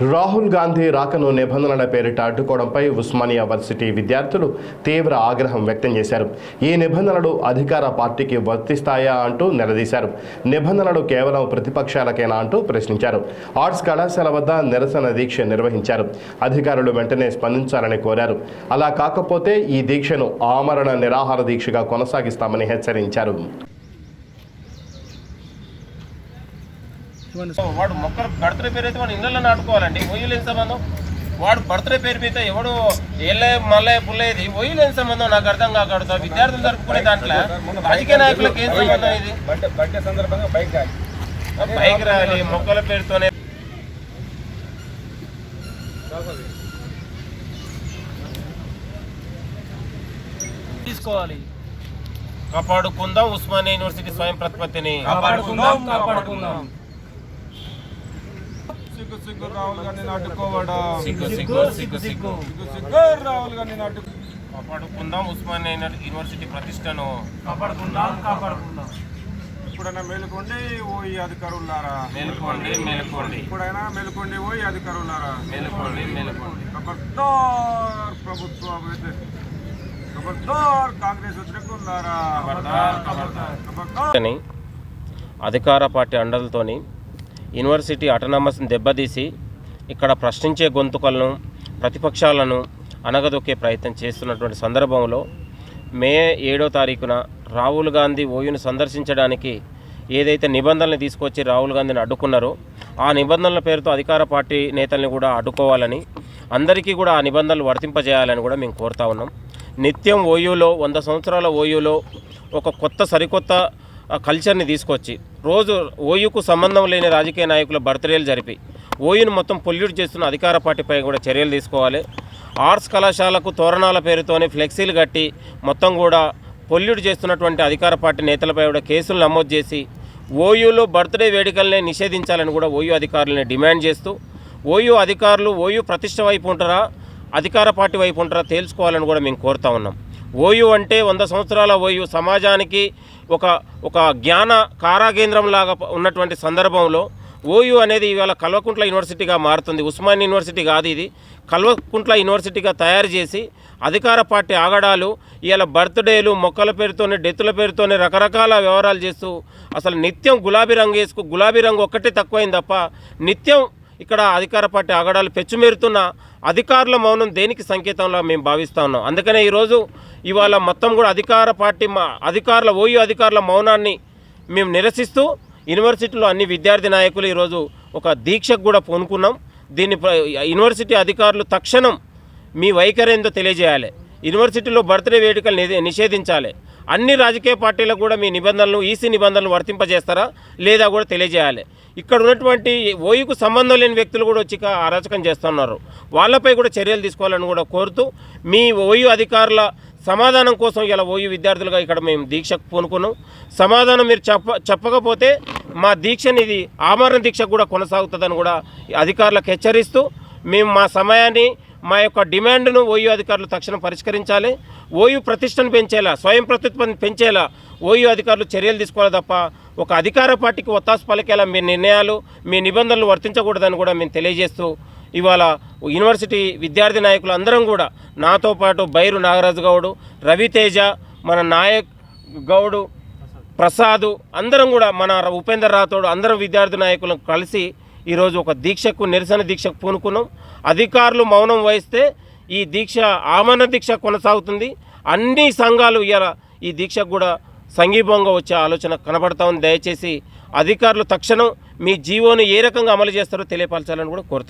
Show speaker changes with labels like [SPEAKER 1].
[SPEAKER 1] రాహుల్ గాంధీ రాకను నిబంధనల పేరిట అడ్డుకోవడంపై ఉస్మానియా వర్సిటీ విద్యార్థులు తీవ్ర ఆగ్రహం వ్యక్తం చేశారు. ఈ నిబంధనలు అధికార పార్టీకి వర్తిస్తాయా అంటూ నిలదీశారు. నిబంధనలు కేవలం ప్రతిపక్షాలకేనా అంటూ ప్రశ్నించారు. ఆర్ట్స్ కళాశాల వద్ద నిరసన దీక్ష నిర్వహించారు. అధికారులు వెంటనే స్పందించాలని కోరారు. అలా కాకపోతే ఈ దీక్షను ఆమరణ నిరాహార దీక్షగా కొనసాగిస్తామని హెచ్చరించారు.
[SPEAKER 2] వాడు మొక్కలు బర్త్డే పేరు అయితే వాడు ఇళ్ళలో నాటుకోవాలండి. ఒయ్యలు ఏం సంబంధం? వాడు బర్త్డే పేరు మీద ఎవడు ఏళ్ళే మల్లె పుల్లేది ఒయ్యలు ఏం సంబంధం? నాకు అర్థం కాకూడదు. విద్యార్థులు జరుపుకునే దాంట్లో రాజకీయ నాయకులకు ఏం సంబంధం ఇది?
[SPEAKER 3] బర్త్డే బర్త్డే సందర్భంగా బైక్ రాలి
[SPEAKER 2] బైక్ రాలి మొక్కల పేరుతోనే.
[SPEAKER 4] తీసుకోవాలి.
[SPEAKER 2] కాపాడుకుందాం ఉస్మానియా యూనివర్సిటీ స్వయం ప్రతిపత్తిని.
[SPEAKER 4] కాపాడుకుందాం కాపాడుకుందాం.
[SPEAKER 3] సిగ్గు సిగ్గు రాహుల్ గాంధీ అడ్డుకోవడం
[SPEAKER 2] సిగ్గు సిగ్గు సిగ్గు సిగ్గు
[SPEAKER 3] రాహుల్ గాంధీ అడ్డు
[SPEAKER 2] కాపాడుకుందాం ఉస్మానియా యూనివర్సిటీ ప్రతిష్టను.
[SPEAKER 4] కాపాడుకుందాం కాపాడుకుందాం.
[SPEAKER 3] ఇప్పుడైనా మేలుకోండి ఓ ఈ అధికారులారా.
[SPEAKER 2] మేలుకోండి మేలుకోండి.
[SPEAKER 3] ఇప్పుడైనా మేలుకోండి ఓ ఈ అధికారులారా.
[SPEAKER 2] మేలుకోండి మేలుకోండి.
[SPEAKER 3] ఖబర్దార్ ప్రభుత్వం అయితే ఖబర్దార్ కాంగ్రెస్ వ్యతిరేకులారా
[SPEAKER 2] ఖబర్దార్, ఖబర్దార్.
[SPEAKER 3] ఖబర్దార్
[SPEAKER 2] కానీ అధికార పార్టీ అండలతోని యూనివర్సిటీ అటనామస్ని దెబ్బతీసి ఇక్కడ ప్రశ్నించే గొంతుకలను ప్రతిపక్షాలను అనగదొక్కే ప్రయత్నం చేస్తున్నటువంటి సందర్భంలో మే ఏడో తారీఖున రాహుల్ గాంధీ ఓయూను సందర్శించడానికి ఏదైతే నిబంధనలు తీసుకొచ్చి రాహుల్ గాంధీని అడ్డుకున్నారో ఆ నిబంధనల పేరుతో అధికార పార్టీ నేతల్ని కూడా అడ్డుకోవాలని అందరికీ కూడా ఆ నిబంధనలు వర్తింపజేయాలని కూడా మేము కోరుతా ఉన్నాం. నిత్యం ఓయూలో వంద సంవత్సరాల ఓయూలో ఒక కొత్త సరికొత్త కల్చర్ని తీసుకొచ్చి రోజు ఓయూకు సంబంధం లేని రాజకీయ నాయకుల బర్త్డేలు జరిపి ఓయూను మొత్తం పొల్యూట్ చేస్తున్న అధికార పార్టీపై కూడా చర్యలు తీసుకోవాలి. ఆర్ట్స్ కళాశాలకు తోరణాల పేరుతోనే ఫ్లెక్సీలు కట్టి మొత్తం కూడా పొల్యూట్ చేస్తున్నటువంటి అధికార పార్టీ నేతలపై కూడా కేసులు నమోదు చేసి ఓయూలో బర్త్డే వేడుకల్ని నిషేధించాలని కూడా ఓయూ అధికారులని డిమాండ్ చేస్తూ ఓయూ అధికారులు ఓయూ ప్రతిష్ట వైపు ఉంటారా అధికార పార్టీ వైపు ఉంటారా తేల్చుకోవాలని కూడా మేము కోరుతా ఉన్నాం. ఓయూ అంటే వంద సంవత్సరాల ఓయూ. సమాజానికి ఒక ఒక జ్ఞాన కారాకేంద్రం లాగా ఉన్నటువంటి సందర్భంలో ఓయూ అనేది ఇవాళ కల్వకుంట్ల యూనివర్సిటీగా మారుతుంది. ఉస్మాన్ యూనివర్సిటీ కాదు ఇది. కల్వకుంట్ల యూనివర్సిటీగా తయారు చేసి అధికార పార్టీ ఆగడాలు ఇవాళ బర్త్డేలు మొక్కల పేరుతోనే డెత్తుల పేరుతోనే రకరకాల వ్యవహారాలు చేస్తూ అసలు నిత్యం గులాబీ రంగు వేసుకు గులాబీ రంగు ఒక్కటే తక్కువైంది తప్ప నిత్యం ఇక్కడ అధికార పార్టీ ఆగడాలు పెచ్చుమేరుతున్న అధికారుల మౌనం దేనికి సంకేతంలో మేము భావిస్తా ఉన్నాం. అందుకనే ఈరోజు ఇవాళ మొత్తం కూడా అధికార పార్టీ మా అధికారుల ఓయూ అధికారుల మౌనాన్ని మేము నిరసిస్తూ యూనివర్సిటీలో అన్ని విద్యార్థి నాయకులు ఈరోజు ఒక దీక్షకు కూడా పూనుకున్నాం. దీన్ని యూనివర్సిటీ అధికారులు తక్షణం మీ వైఖరి ఏందో తెలియజేయాలి. యూనివర్సిటీలో బర్త్డే వేడుకలు నిషేధించాలి. అన్ని రాజకీయ పార్టీలకు కూడా మీ నిబంధనలు ఈసీ నిబంధనలు వర్తింపజేస్తారా? లేదా కూడా తెలియజేయాలి. ఇక్కడ ఉన్నటువంటి ఓయుకు సంబంధం లేని వ్యక్తులు కూడా వచ్చి అరాచకం చేస్తున్నారు. వాళ్ళపై కూడా చర్యలు తీసుకోవాలని కూడా కోరుతూ మీ ఓయు అధికారుల సమాధానం కోసం ఇలా ఓయు విద్యార్థులుగా ఇక్కడ మేము దీక్షకు పూనుకున్నాం. సమాధానం మీరు చెప్ప చెప్పకపోతే మా దీక్షని ఇది ఆమరణ దీక్ష కూడా కొనసాగుతుందని కూడా అధికారులకు హెచ్చరిస్తూ మేము మా సమయాన్ని మా యొక్క డిమాండ్ను ఓయూ అధికారులు తక్షణం పరిష్కరించాలి. ఓయూ ప్రతిష్టను పెంచేలా స్వయం ప్రతిత్వం పెంచేలా ఓయూ అధికారులు చర్యలు తీసుకోవాలి తప్ప ఒక అధికార పార్టీకి ఒత్తాసు పలికేలా మీ నిర్ణయాలు మీ నిబంధనలు వర్తించకూడదని కూడా మేము తెలియజేస్తూ ఇవాళ యూనివర్సిటీ విద్యార్థి నాయకులు అందరం కూడా నాతో పాటు బైరు నాగరాజు గౌడు రవితేజ మన నాయక్ గౌడు ప్రసాద్ అందరం కూడా మన ఉపేందర్ రాథోడ్ అందరం విద్యార్థి నాయకులను కలిసి ఈరోజు ఒక దీక్షకు నిరసన దీక్షకు పూనుకున్నాం. అధికారులు మౌనం వహిస్తే ఈ దీక్ష ఆమరణ దీక్ష కొనసాగుతుంది. అన్ని సంఘాలు ఇలా ఈ దీక్షకు కూడా సంఘీభంగా వచ్చే ఆలోచన కనబడతా ఉంది. దయచేసి అధికారులు తక్షణం మీ జీవోను ఏ రకంగా అమలు చేస్తారో తెలియపరచాలని కూడా కోరుతాం